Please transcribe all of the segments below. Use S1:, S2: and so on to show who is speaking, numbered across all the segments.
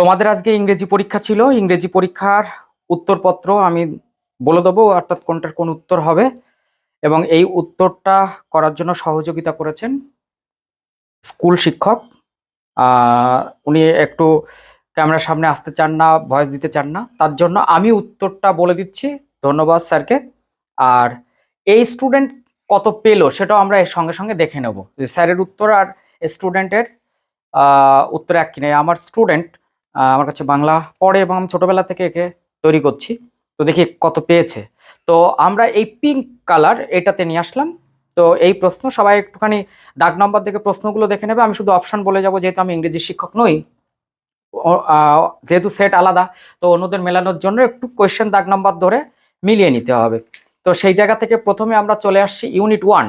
S1: তোমাদের আজকে ইংরেজি পরীক্ষা ছিল। ইংরেজি পরীক্ষার উত্তরপত্র আমি বলে দেবো, অর্থাৎ কোনটার কোন উত্তর হবে। এবং এই উত্তরটা করার জন্য সহযোগিতা করেছেন স্কুল শিক্ষক। উনি একটু ক্যামেরার সামনে আসতে চান না, ভয়েস দিতে চান না। তার জন্য আমি উত্তরটা বলে দিচ্ছি। ধন্যবাদ স্যারকে। আর এই স্টুডেন্ট কত পেল সেটাও আমরা এর সঙ্গে সঙ্গে দেখে নেব। যে স্যারের উত্তর আর স্টুডেন্টের উত্তর এক কিনা আমার স্টুডেন্ট আমার কাছে বাংলা পড়ে এবং আমি ছোটবেলা থেকে একে তৈরি করছি। তো দেখি কত পেয়েছে। তো আমরা এই পিঙ্ক কালার এটাতে নিয়ে আসলাম। তো এই প্রশ্ন সবাই একটুখানি দাগ নম্বর দেখে প্রশ্নগুলো দেখে নেবে। আমি শুধু অপশান বলে যাব, যেহেতু আমি ইংরেজি শিক্ষক নই। যেহেতু সেট আলাদা, তো অন্যদের মেলানোর জন্য একটু কোয়েশ্চেন দাগ নম্বর ধরে মিলিয়ে নিতে হবে। তো সেই জায়গা থেকে প্রথমে আমরা চলে আসছি ইউনিট ওয়ান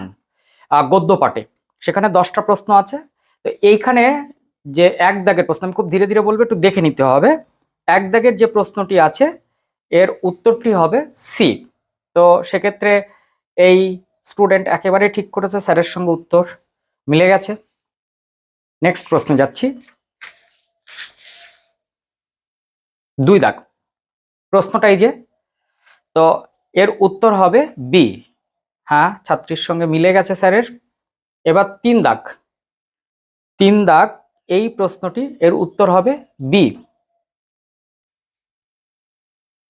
S1: গদ্য পাঠে। সেখানে দশটা প্রশ্ন আছে। তো এইখানে যে এক দাগের প্রশ্ন, আমি খুব ধীরে ধীরে বলব, একটু দেখে নিতে হবে। এক দাগের যে প্রশ্নটি আছে, এর উত্তরটি হবে সি তো সেক্ষেত্রে এই স্টুডেন্ট একেবারে ঠিক করেছে, স্যারের সঙ্গে উত্তর মিলে গেছে। নেক্সট প্রশ্নে যাচ্ছি। দুই দাগ। প্রশ্নটা এই যে, তো এর উত্তর হবে বি হ্যাঁ ছাত্রীর সঙ্গে মিলে গেছে স্যারের। এবার তিন দাগ। তিন দাগ এই প্রশ্নটি এর উত্তর হবে বি।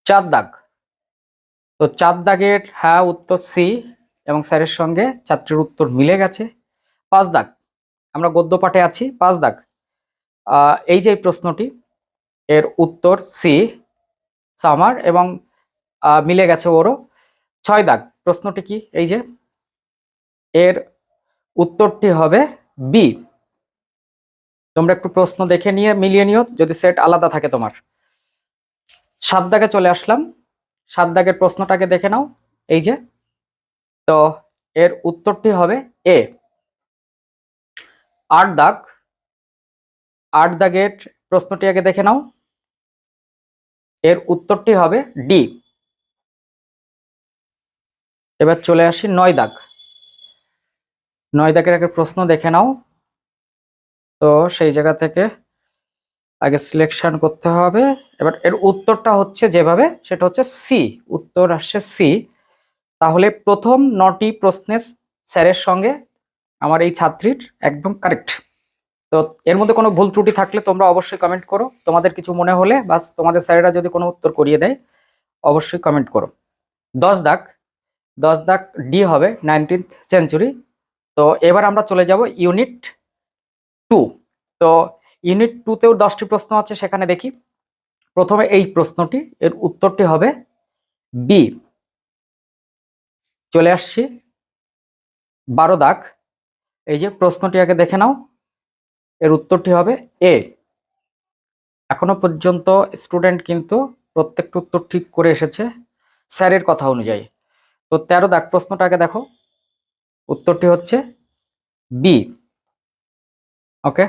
S1: চার দাগ। তো চার দাগের হ্যাঁ উত্তর সি এবং স্যারের সঙ্গে ছাত্রীর উত্তর মিলে গেছে। পাঁচ দাগ। আমরা গদ্য পাঠে আছি। পাঁচ দাগ। এই যে প্রশ্নটি, এর উত্তর সি, সামার এবং মিলে গেছে ওরও। ছয় দাগ। প্রশ্নটি কি? এই যে, এর উত্তরটি হবে বি। তোমরা একটু প্রশ্ন দেখে নিয়ে, মিলিয়ে নিও, যদি সেট আলাদা থাকে তোমার। সাত দাগে চলে আসলাম। সাত দাগের প্রশ্নটাকে দেখে নাও। এই যে, তো এর উত্তরটি হবে এ আট দাগ। আট দাগের প্রশ্নটি আগে দেখে নাও। এর উত্তরটি হবে ডি এবার চলে আসি নয় দাগ। নয় দাগের আগে প্রশ্ন দেখে নাও। তো সেই জায়গা থেকে আগে সিলেকশন করতে হবে। এবার এর উত্তরটা হচ্ছে যেভাবে, সেটা হচ্ছে সি উত্তর আসছে সি তাহলে প্রথম নটি প্রশ্নের স্যারের সঙ্গে আমার এই ছাত্রীর একদম কারেক্ট তো এর মধ্যে কোনো ভুল ত্রুটি থাকলে তোমরা অবশ্যই কমেন্ট করো। তোমাদের কিছু মনে হলে বাস তোমাদের স্যারেরা যদি কোনো উত্তর করিয়ে দেয়, অবশ্যই কমেন্ট করো। দশ দাগ দশ দাগ ডি হবে নাইনটিন্থ সেঞ্চুরি তো এবার আমরা চলে যাব ইউনিট টু। তো ইউনিট টুতেও দশটি প্রশ্ন আছে, সেখানে দেখি। প্রথমে এই প্রশ্নটি, এর উত্তরটি হবে বি। চলে আসছি। বারো দাগ। এই যে প্রশ্নটি আগে দেখে নাও, এর উত্তরটি হবে এ। এখনও পর্যন্ত স্টুডেন্ট কিন্তু প্রত্যেকটা উত্তর ঠিক করে এসেছে স্যারের কথা অনুযায়ী। তো তেরো দাগ প্রশ্নটা আগে দেখো। উত্তরটি হচ্ছে বি। ওকে।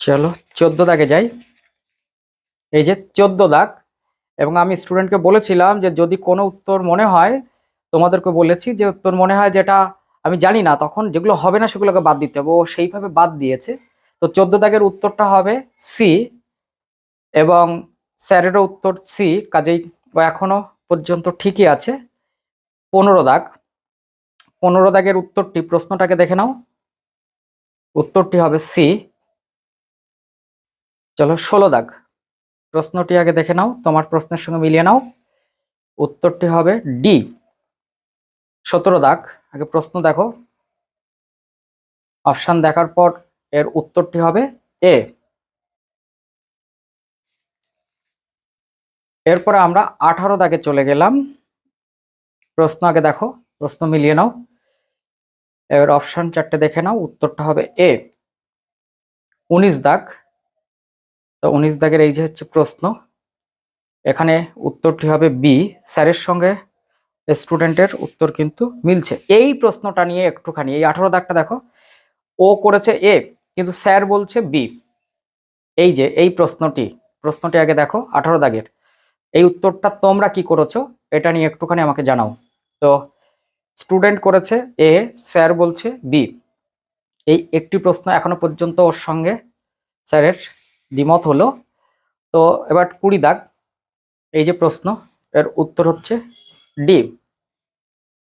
S1: চলো, চোদ্দ দাগে যাই। এই যে চোদ্দ দাগ, এবং আমি স্টুডেন্টকে বলেছিলাম যে যদি কোনো উত্তর মনে হয়, তোমাদেরকে বলেছি যে উত্তর মনে হয় যেটা আমি জানি না, তখন যেগুলো হবে না সেগুলোকে বাদ দিতে হবে। ও সেইভাবে বাদ দিয়েছে। তো চোদ্দ দাগের উত্তরটা হবে সি এবং স্যারেরও উত্তর সি কাজেই ও এখনও পর্যন্ত ঠিকই আছে। পনেরো দাগ। পনেরো দাগের উত্তরটি প্রশ্নটাকে দেখে নাও। উত্তরটি হবে সি চলো ষোলো দাগ। প্রশ্নটি আগে দেখে নাও, তোমার প্রশ্নের সঙ্গে মিলিয়ে নাও। উত্তরটি হবে ডি সতেরো দাগ। আগে প্রশ্ন দেখো। অপশান দেখার পর এর উত্তরটি হবে এ এরপরে আমরা আঠারো দাগে চলে গেলাম। প্রশ্ন আগে দেখো, প্রশ্ন মিলিয়ে নাও। এবার অপশান চারটে দেখে নাও, উত্তরটা হবে এ উনিশ দাগ। তো উনিশ দাগের এই যে হচ্ছে প্রশ্ন, এখানে উত্তরটি হবে বি স্যারের সঙ্গে স্টুডেন্টের উত্তর কিন্তু মিলছে। এই প্রশ্নটা নিয়ে একটুখানি, এই আঠারো দাগটা দেখো, ও করেছে এ কিন্তু স্যার বলছে বি এই যে, এই প্রশ্নটি প্রশ্নটি আগে দেখো, আঠারো দাগের। এই উত্তরটা তোমরা কি করেছ, এটা নিয়ে একটুখানি আমাকে জানাও। তো স্টুডেন্ট করেছে এ, স্যার বলছে বি। এই একটি প্রশ্ন এখনও পর্যন্ত ওর সঙ্গে স্যারের দ্বিমত হলো। তো এবার কুড়ি দাগ। এই যে প্রশ্ন, এর উত্তর হচ্ছে ডি।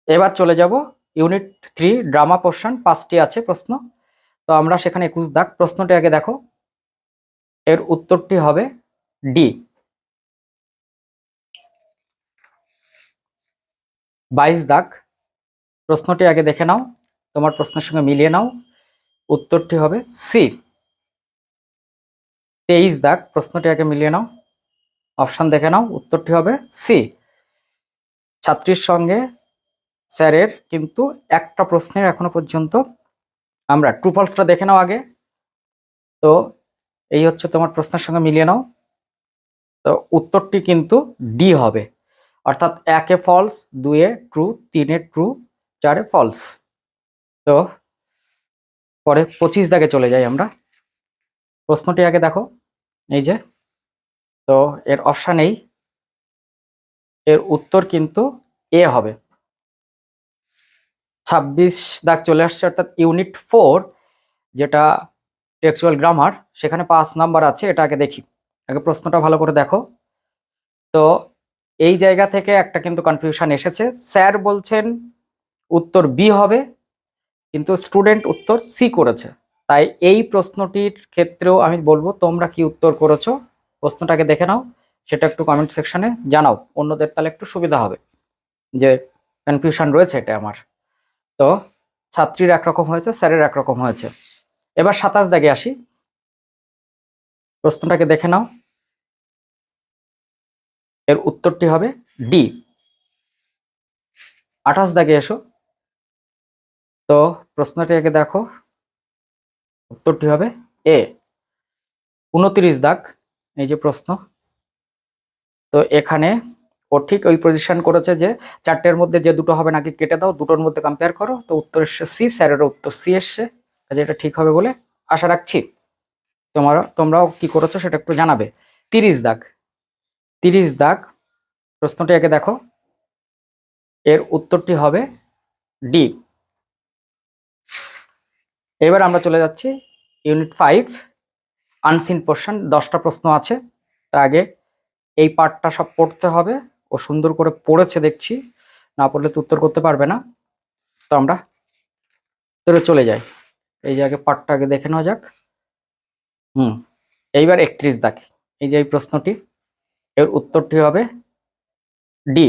S1: এবার চলে যাব ইউনিট থ্রি, ড্রামা পোর্শন, পাঁচটি আছে প্রশ্ন। তো আমরা সেখানে একুশ দাগ। প্রশ্নটি আগে দেখো। এর উত্তরটি হবে ডি। বাইশ দাগ। প্রশ্নটি আগে দেখে নাও, তোমার প্রশ্নের সঙ্গে মিলিয়ে নাও। উত্তরটি হবে সি তেইশ দাগ, প্রশ্নটি আগে মিলিয়ে নাও। অপশান দেখে নাও, উত্তরটি হবে সি ছাত্রীর সঙ্গে স্যারের কিন্তু একটা প্রশ্নের এখনও পর্যন্ত আমরা ট্রু ফলসটা দেখে নাও আগে। তো এই হচ্ছে তোমার প্রশ্নের সঙ্গে মিলিয়ে নাও। তো উত্তরটি কিন্তু ডি হবে। অর্থাৎ একে ফলস দুয়ে ট্রু তিনে ট্রু চারে ফলস তো, পরে পঁচিশ দাগে চলে যাই আমরা। প্রশ্নটি আগে দেখো, এই যে। তো, এর অপশান এই। এর উত্তর কিন্তু এ হবে। ছাব্বিশ দাগ চলে আসছে, অর্থাৎ ইউনিট ফোর যেটা টেক্সচুয়াল গ্রামার সেখানে পাঁচ নাম্বার আছে, এটা আগে দেখি। আগে প্রশ্নটা ভালো করে দেখো। তো, এই জায়গা থেকে একটা কিন্তু কনফিউশন এসেছে। স্যার বলছেন উত্তর বি হবে, কিন্তু স্টুডেন্ট উত্তর সি করেছে। তাই এই প্রশ্নটির ক্ষেত্রেও আমি বলব, তোমরা কি উত্তর করেছ? প্রশ্নটাকে দেখে নাও, সেটা একটু কমেন্ট সেকশনে জানাও। অন্যদের তাহলে একটু সুবিধা হবে, যে কনফিউশন রয়েছে এটা আমার। তো, ছাত্রীর একরকম হয়েছে, স্যারের একরকম হয়েছে। এবার সাতাশ দাগে আসি। প্রশ্নটাকে দেখে নাও। এর উত্তরটি হবে ডি আঠাশ দাগে এসো। তো প্রশ্নটিকে দেখো। উত্তরটি হবে এ উনত্রিশ দাগ, এই যে প্রশ্ন। তো এখানে ও ঠিক ওই পজিশন করেছে যে চারটের মধ্যে যে দুটো হবে নাকি কেটে দাও, দুটোর মধ্যে কম্পেয়ার করো। তো উত্তর এসছে সি স্যারের উত্তর সি এসছে। কাজে এটা ঠিক হবে বলে আশা রাখছি। তোমার তোমরাও কি করেছ সেটা একটু জানাবে। তিরিশ দাগ তিরিশ দাগ প্রশ্নটি আগে দেখো। এর উত্তরটি হবে ডি এবার আমরা চলে যাচ্ছি ইউনিট ফাইভ আনসিন পোর্শন দশটা প্রশ্ন আছে। তার আগে এই পার্টটা সব পড়তে হবে ও সুন্দর করে পড়েছে দেখছি, না পড়লে তো উত্তর করতে পারবে না। তো আমরা উত্তরে চলে যাই। এই যে আগে পার্টটা আগে দেখে নেওয়া যাক। হুম, এইবার একত্রিশ দাগ। এই যে এই প্রশ্নটি, এর উত্তরটি হবে ডি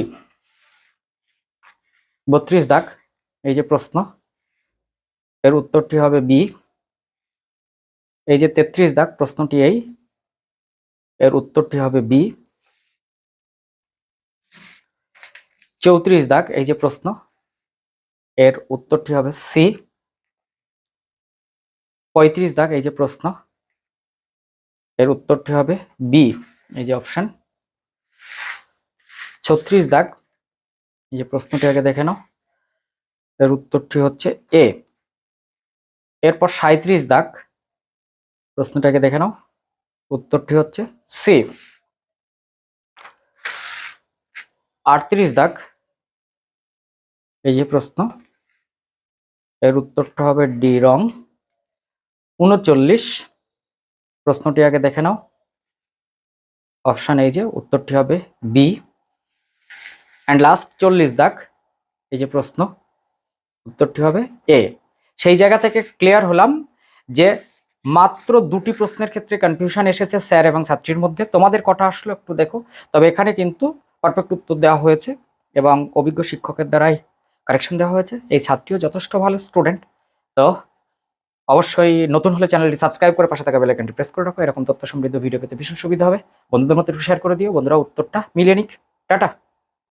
S1: বত্রিশ দাগ। এই যে প্রশ্ন। এর উত্তরটি হবে বি। এই যে তেত্রিশ দাগ, প্রশ্নটি এই। এর উত্তরটি হবে বি। চৌত্রিশ দাগ, এই যে প্রশ্ন। এর উত্তরটি হবে সি। পঁয়ত্রিশ দাগ, এই যে প্রশ্ন। এর উত্তরটি হবে বি, এই যে অপশন। ছত্রিশ দাগ, এই যে প্রশ্নটি আগে দেখে নাও। এর উত্তরটি হচ্ছে এ। এরপর সাঁত্রিশ দাগ। প্রশ্নটাকে দেখে নাও। উত্তরটি হচ্ছে সি। আটত্রিশ দাগ। এই যে প্রশ্ন, এর উত্তরটা হবে ডি রং। উনচল্লিশ। প্রশ্নটি আগে দেখে নাও। অপশান এই যে, উত্তরটি হবে বি। অ্যান্ড লাস্ট চল্লিশ দাগ। এই যে প্রশ্ন, উত্তরটি হবে এ। সেই জায়গা থেকে ক্লিয়ার হলাম যে মাত্র দুটি প্রশ্নের ক্ষেত্রে কনফিউশন এসেছে স্যার এবং ছাত্রীর মধ্যে। তোমাদের কটা আসলো একটু দেখো। তবে এখানে কিন্তু পারফেক্ট উত্তর দেওয়া হয়েছে এবং অভিজ্ঞ শিক্ষকের দ্বারাই কারেকশন দেওয়া হয়েছে। এই ছাত্রীও যথেষ্ট ভালো স্টুডেন্ট তো অবশ্যই নতুন হলে চ্যানেলটি সাবস্ক্রাইব করে পাশে থাকা বেলাইকনটি প্রেস করে রাখো। এরকম তথ্য সমৃদ্ধ ভিডিও পেতে ভীষণ সুবিধা হবে। বন্ধুদের মধ্যে শেয়ার করে দিও। বন্ধুরা উত্তরটা মিলিয়ে নিক। টাটা!